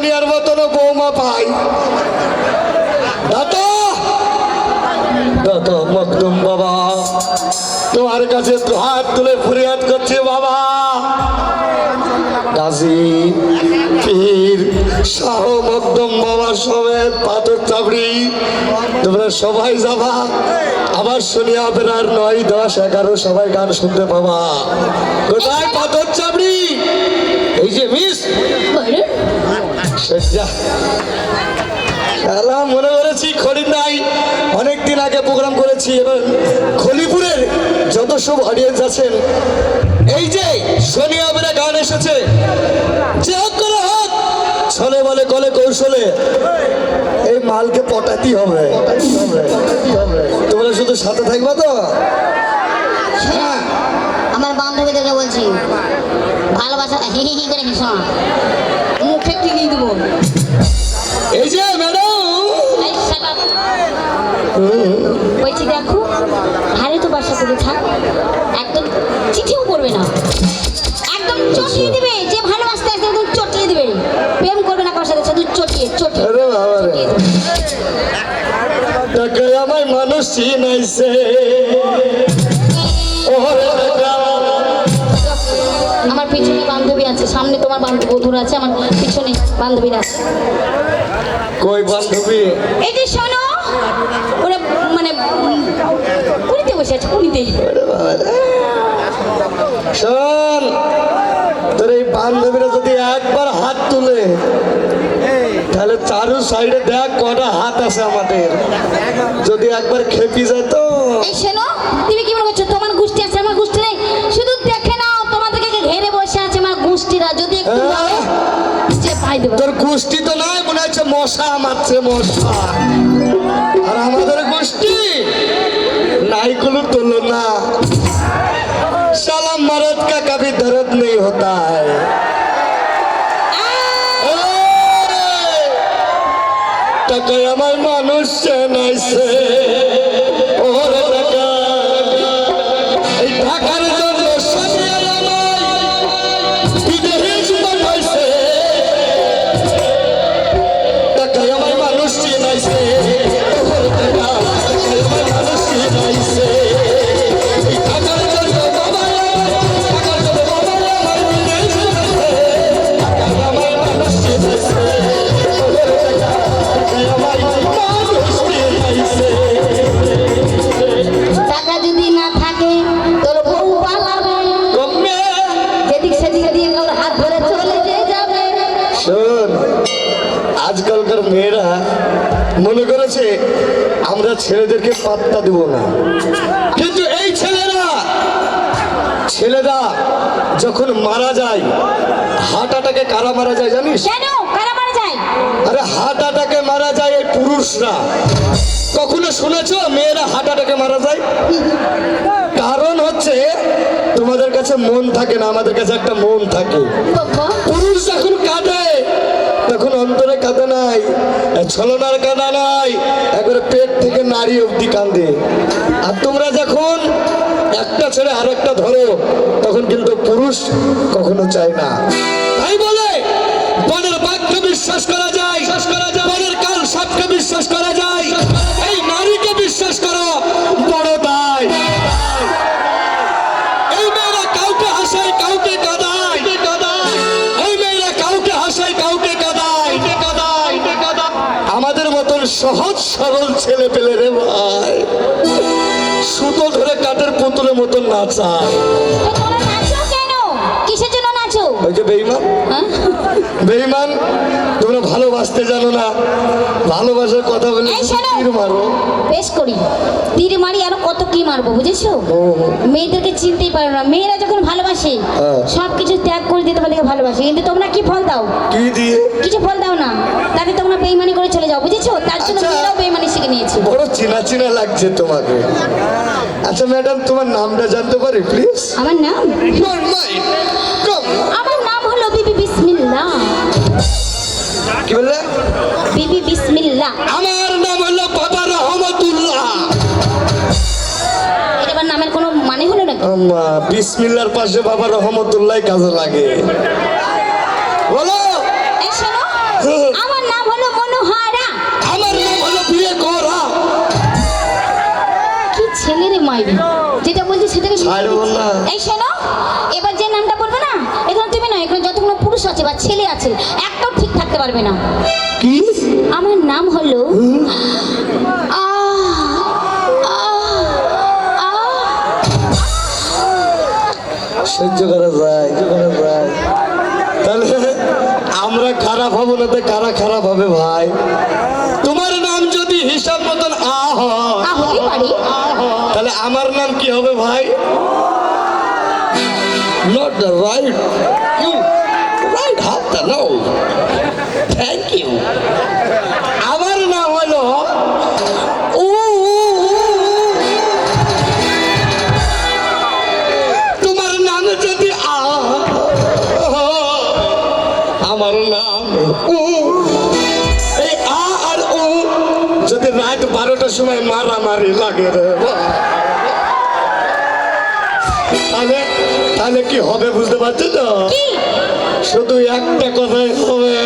সোনিয়ার মতনও বৌমা পাই। বাবা, তোমার কাছে হাত তুলে ফরিয়াদ করছে বাবা। গাজী পীর শাহ বাবা সমেত পাথর চাবড়ি তোমরা সবাই যাবা। আবার শুনিয়া আপনার নয়, দশ, এগারো, সবাই গান শুনতে পাবা। কোথায় পাথর চাবড়ি এই যে মিস সজ্জা শালা মনে করেছি খড়ির নাই। অনেকদিন আগে প্রোগ্রাম করেছি, এবার খলিপুরের যত সব অডিয়েন্স আছেন, এই যে সোনিয়া বেরা গান এসেছে যে হোক করে হোক ছলে বলে, কলে কৌশলে, এই মালকে পটাতেই হবে। তোমরা শুধু সাথে থাকবা তো? আমার বান্ধবীদেরকে বলছি, ভালোবাসা, হি হি করে হেসো না। মুখে দেবো এই যে ম্যাডাম. বলছি দেখো হারে তো বাসা করে থাক। একদম চিঠিও করবে না। একদম চটিয়ে দিবে যে ভালোবাসতে আসে একদম চটিয়ে দিবে। প্রেম করবে না কারোর সাথে শুধু চটিয়ে চটিয়ে আরে বাবা রে। চটিয়ে দিবে। টাকা আমায় মানুষ চিনাইছে। ওরে টাকা আমার পিছনে বান্ধবী আছে সামনে তোমার বান্ধবী বধুর আছে আমার পিছনে বান্ধবীরা আছে। কই বান্ধবী? এই যে শোনো ওরা মানে পুরীতে বসে আছে রে। শোন তোর এই বান্ধবীরা যদি একবার হাত তুলে তাহলে চারু সাইডে দেখ কটা হাত আছে আমাদের। যদি একবার খেপি যায় তো। এই শোনো তুমি কি মনে করছ তোমার গোষ্ঠী আছে আমার গোষ্ঠী নেই শুধু দেখে নাও তোমাদেরকে ঘেরে বসে আছে আমার গোষ্ঠীরা যদি একটু হ্যাঁ। ভাবে যে পাই তোর কুষ্টি তো নাই মনে হচ্ছে মশা মারছে মশা। আর আমাদের কুষ্টি? নাই কোনো তুলনা। সালাম মারত কা কবি দরদ নেই হতা হয় টাকায় আমার মানুষ চেনাইছে। পুরুষরা কখনো শুনেছো মেয়েরা হার্ট অ্যাটাকে মারা যায়? কারণ হচ্ছে তোমাদের কাছে মন থাকে না আমাদের কাছে একটা মন থাকে। পুরুষ যখন কাঁদে তখন অন্তরে কাঁদে নাই ছলনার কাঁদা নাই একবারে পেট থেকে নারী অবধি কাঁদে। আর তোমরা যখন একটা ছেড়ে আরেকটা ধরো তখন কিন্তু পুরুষ কখনো চায় না। তাই বলে বনের বাক্য বিশ্বাস করা বিশ্বাস করা যায়? এই নারীকে বিশ্বাস করো বড় দায়। এই মেয়েরা কাউকে হাসায় কাউকে কাঁদায়। এই মেয়েরা কাউকে হাসায় কাউকে কাঁদায়। আমাদের মতন সহজ সরল ছেলে পেলে রে ভাই। সুতো ধরে কাঠের পুতুলের মতন নাচায়। কিসের জন্য নাচো? ওই যে বেইমান। হ্যাঁ? বেইমান তোমরা ভালোবাসতে জানো না। ভালোবাসার কথা বলে তীর মারো। বেশ করি। তীর মারি আরও কত কি মারবো বুঝেছ। মেয়েদেরকে চিনতেই পারো না। মেয়েরা যখন ভালোবাসে হ্যাঁ। সব কিছু ত্যাগ করে দিতে তোমাদেরকে ভালোবাসে। কিন্তু তোমরা কি ফল দাও? কি দিয়ে? কিছু ফল দাও না। তাকে তোমরা বেইমানি করে চলে যাও বুঝেছ? তার জন্য আচ্ছা। মেয়েরাও বেইমানি শিখে নিয়েছে। বড় চেনা চেনা লাগছে তোমাকে। আচ্ছা ম্যাডাম তোমার নামটা জানতে পারি প্লিজ? আমার নাম? আমার বিসমিল্লাহ। কি বললে? বিবি বিসমিল্লাহ। আমার নাম হলো বাবা রহমতুল্লাহ। এবার নামের কোনো মানে হলো নাকি? আম্মা বিসমিল্লাহর পাশে বাবা রহমতুল্লাহ কাজে লাগে। বলো। আমার নাম হলো মনোহারা। আমার নাম হলো বিয়ে করা কি ছেলেরে মাইরি? যেটা বলছি সেটাকে এই শোনো এবার যে পুরুষ আছে বা ছেলে আছে একটাও ঠিক থাকতে পারবে না। কি? আমার নাম হলো। সহ্য করা যায় করা যায়। তাহলে আমরা খারাপ হব না তো কারা খারাপ হবে ভাই? তোমার নাম যদি হিসাব মতন আ হয় তাহলে আমার নাম কি হবে ভাই? Not the right you right half the no thank you আমার নাম হলো। তোমার নাম যদি আ, আমার নাম উ। এই আ আর উ যদি রাত বারোটার সময় মারামারি লাগে রে তাহলে তাহলে কি হবে বুঝতে পারছ তো? শুধু একটা কথাই হবে।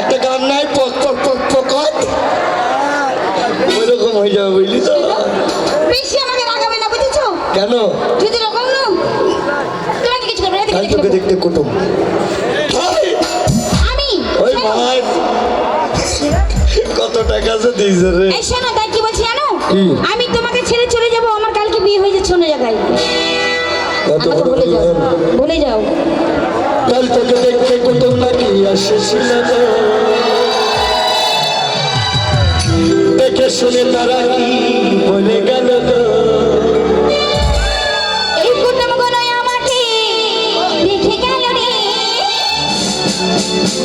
একটা গান নাই পক পক পক ওইরকম হয়ে যাবে বুঝলি তো বেশি আমাকে রাগাবে না বুঝেছ কেন? যদি রকম না তোমাকে কিছু করবে না তোকে দেখতে কুটুম। আমি? ওই ভাই! কত টাকা দিয়েছে রে। এই শোনো তাই কি বলছি জানো? আমি তোমাকে ছেড়ে চলে যাব আমার কালকে বিয়ে হয়ে যাচ্ছে অন্য জায়গায়। ভুলে যাও ভুলে যাও। কাল তোকে দেখতে কুটুম নাকি এসেছিল। দেখে শুনে তারা কি বলে?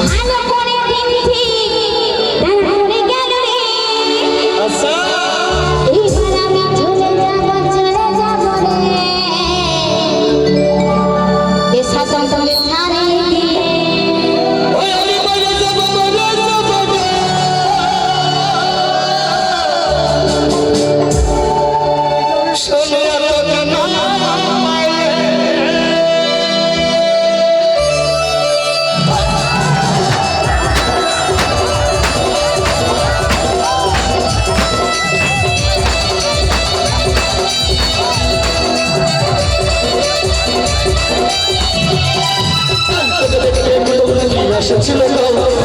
ভালো করে দিনটি এসেছিল।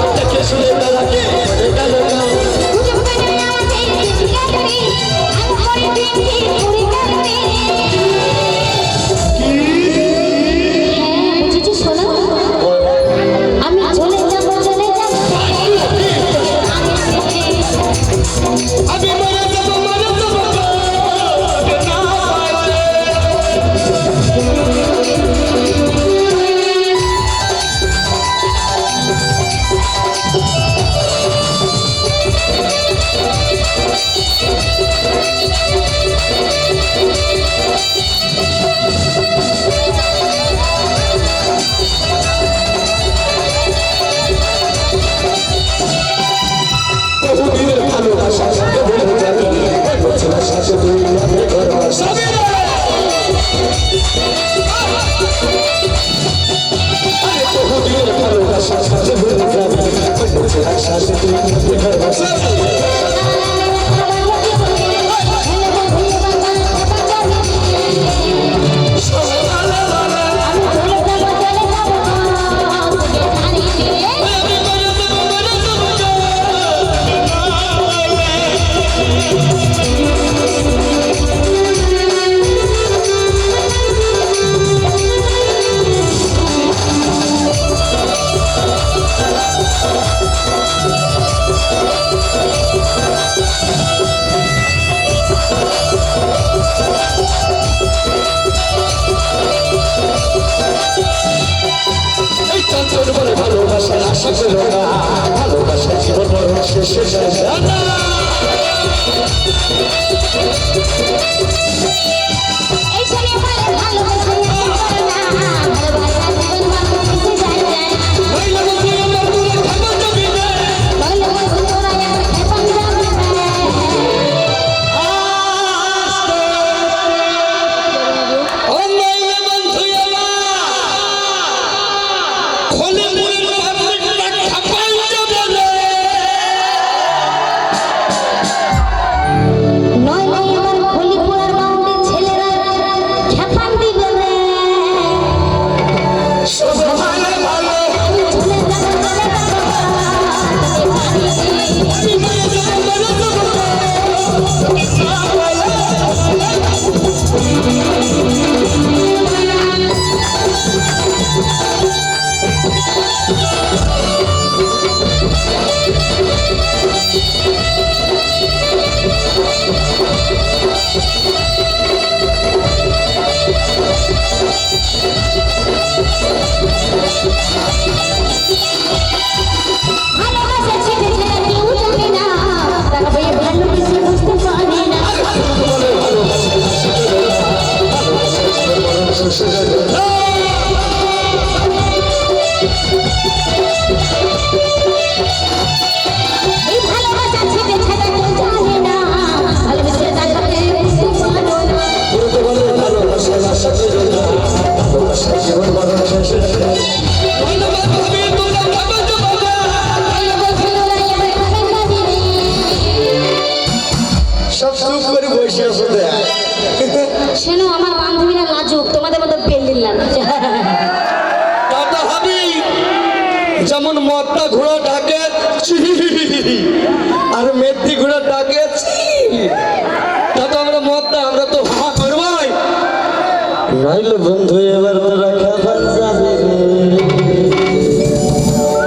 নাইলে বন্ধু এবার তো রাখা যাবে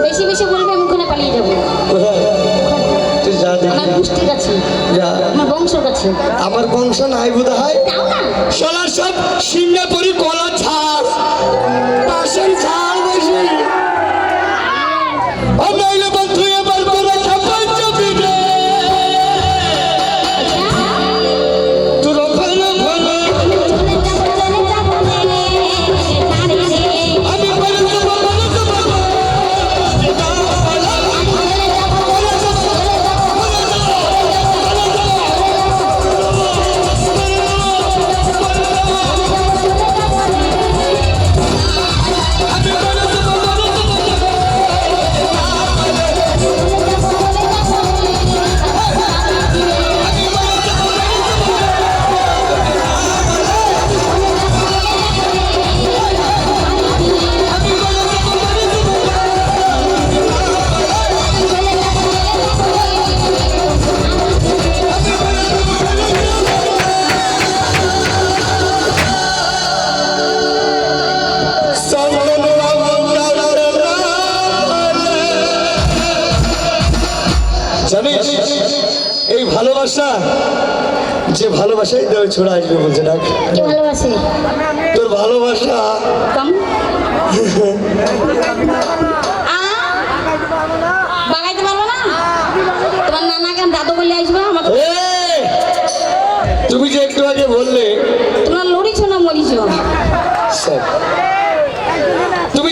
বেশি বেশি বলবে আমি ওখানে পালিয়ে যাব? তুই যা আমার গোষ্ঠীর কাছে। যা। আমার বংশের কাছে। আমার বংশ নাই বোধ হয় ভালোবাসা? যে ভালোবাসাই দেওয়া ছোড়া আসবে বলছে না কে ভালোবাসে? তোর ভালোবাসা। কম? আ? বাগাইতে পারব না? তোমার নানাকে দাদু বলে আসব? তুমি যে একটু আগে বললে তোমরা লড়িছো না মরিছো? স্যার,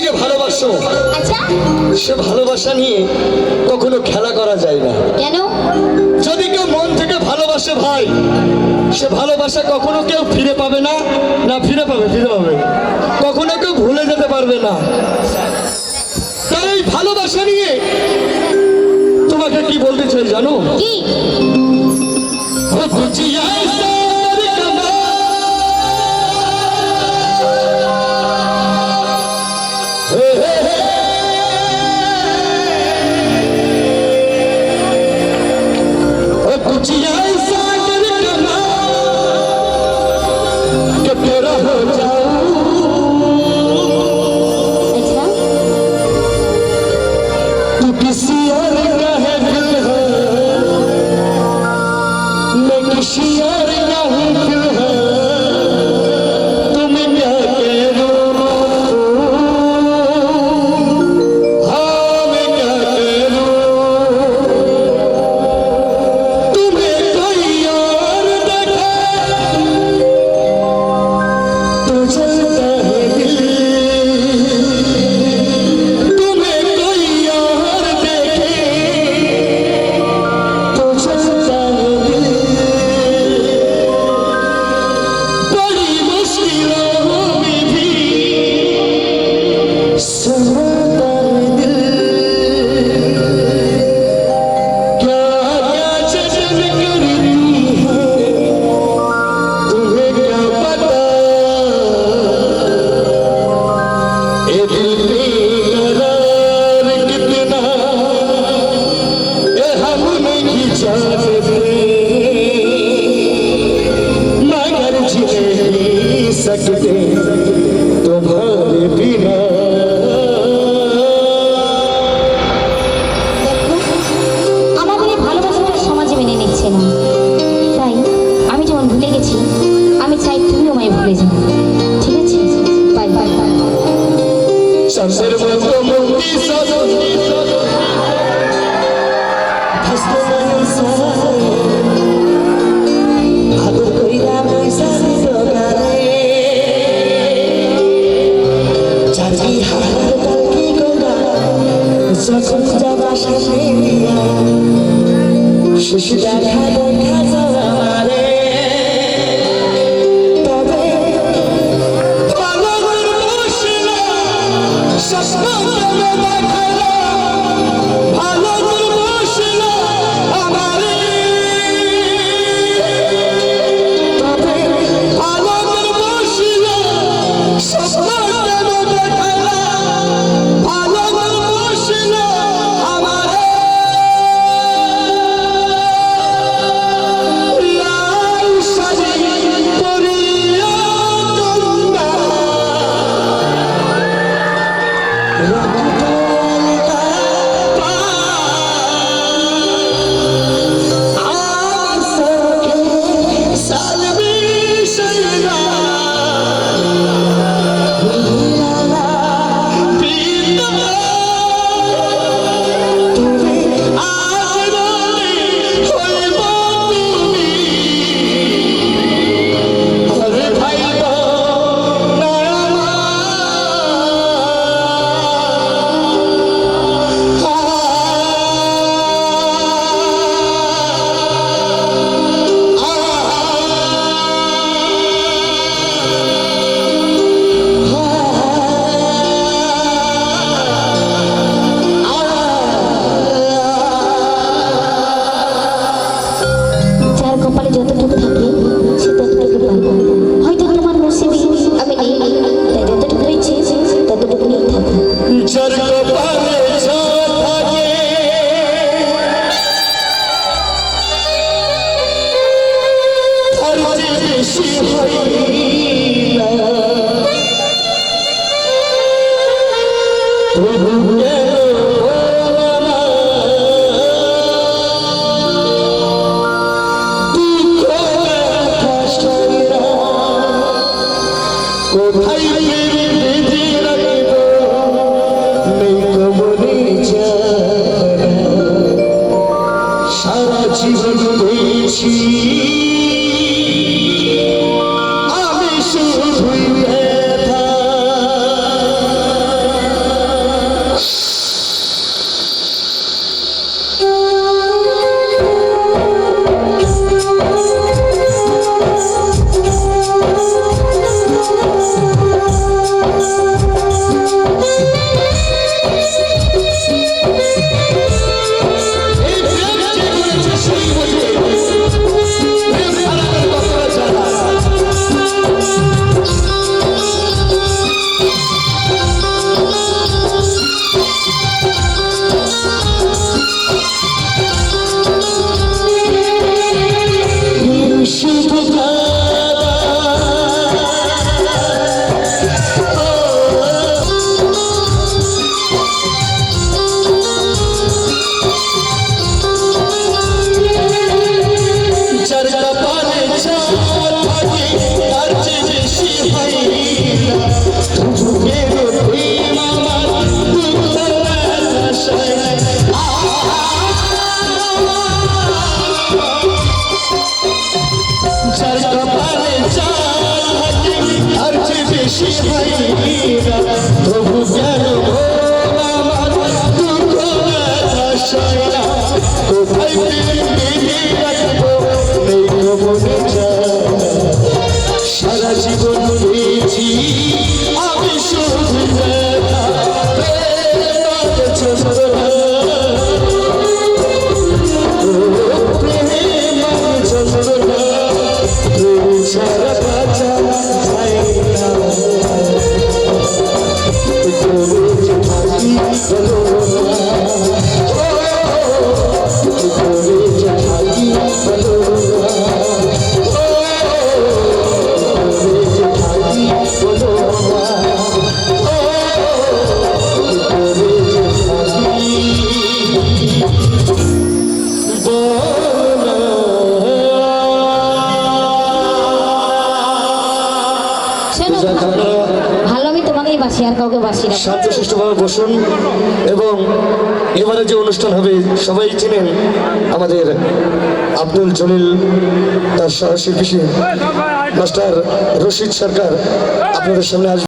যে ভালোবাসো। আচ্ছা? সে ভালোবাসা নিয়ে কখনো খেলা করা যায় না। কেন? যদি কেউ মন থেকে ভালোবাসে ভাই সে ভালোবাসা কখনো কেউ ফিরে পাবে না না ফিরে পাবে ফিরে পাবে। কখনো কেউ ভুলে যেতে পারবে না। তাই এই ভালোবাসা নিয়ে তোমাকে কি বলতে চাই জানো? কি? मैं les সরকার আসুন এবং এবারে যে অনুষ্ঠান হবে, সবাই চিনেন আমাদের আব্দুল জলিল, তার সহশিল্পী মাস্টার রশিদ সরকার। আপনাদের সামনে আসবে।